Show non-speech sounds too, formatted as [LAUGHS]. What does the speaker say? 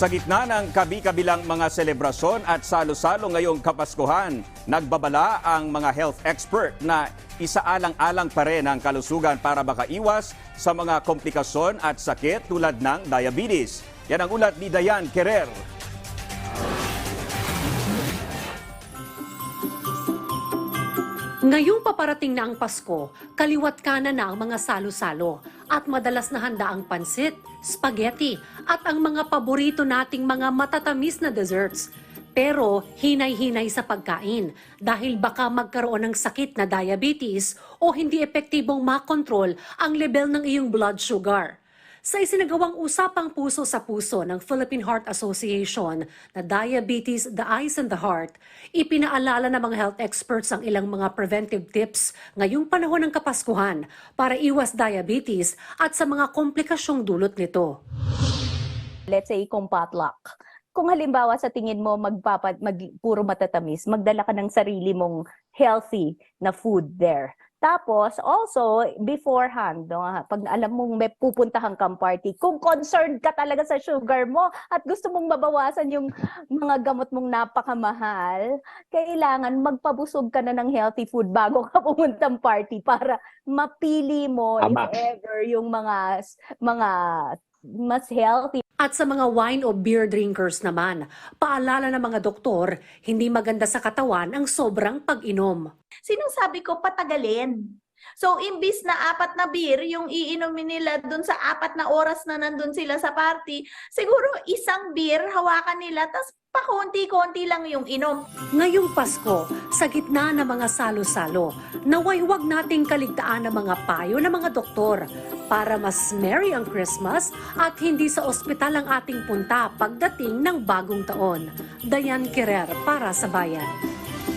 Sa gitna ng kabi-kabilang mga selebrasyon at salo-salo ngayong Kapaskuhan, nagbabala ang mga health expert na isaalang-alang pa rin ang kalusugan para makaiwas sa mga komplikasyon at sakit tulad ng diabetes. Yan ang ulat ni Dayan Kerer. Ngayong paparating na ang Pasko, kaliwat kanan na ang mga salo-salo at madalas na handa ang pansit, spaghetti at ang mga paborito nating mga matatamis na desserts. Pero hinay-hinay sa pagkain dahil baka magkaroon ng sakit na diabetes o hindi epektibong makontrol ang level ng iyong blood sugar. Sa isinagawang usapang puso sa puso ng Philippine Heart Association na Diabetes, the Eyes and the Heart, ipinaalala ng mga health experts ang ilang mga preventive tips ngayong panahon ng Kapaskuhan para iwas diabetes at sa mga komplikasyong dulot nito. let's say kung potluck. Kung halimbawa sa tingin mo magpapad mag, puro matatamis, magdala ka ng sarili mong healthy na food there. Tapos also beforehand, no, ha, pag alam mong may pupuntahan kang party, kung concerned ka talaga sa sugar mo at gusto mong mabawasan yung mga gamot mong napakamahal, kailangan magpabusog ka na ng healthy food bago ka [LAUGHS] pumuntang party para mapili mo Tama. if ever yung mga mga mas healthy At sa mga wine o beer drinkers naman, paalala ng mga doktor, hindi maganda sa katawan ang sobrang pag-inom. sinasabi ko patagalin. So, imbis na apat na beer, yung iinumin nila dun sa apat na oras na nandun sila sa party, siguro isang beer, hawakan nila, tas pakonti-konti lang yung inom. Ngayong Pasko, sa gitna ng mga salo-salo, naway huwag nating kaligtaan ang mga payo ng mga doktor para mas merry ang Christmas at hindi sa ospital ang ating punta pagdating ng bagong taon. Dayan Kirer para sa Bayan.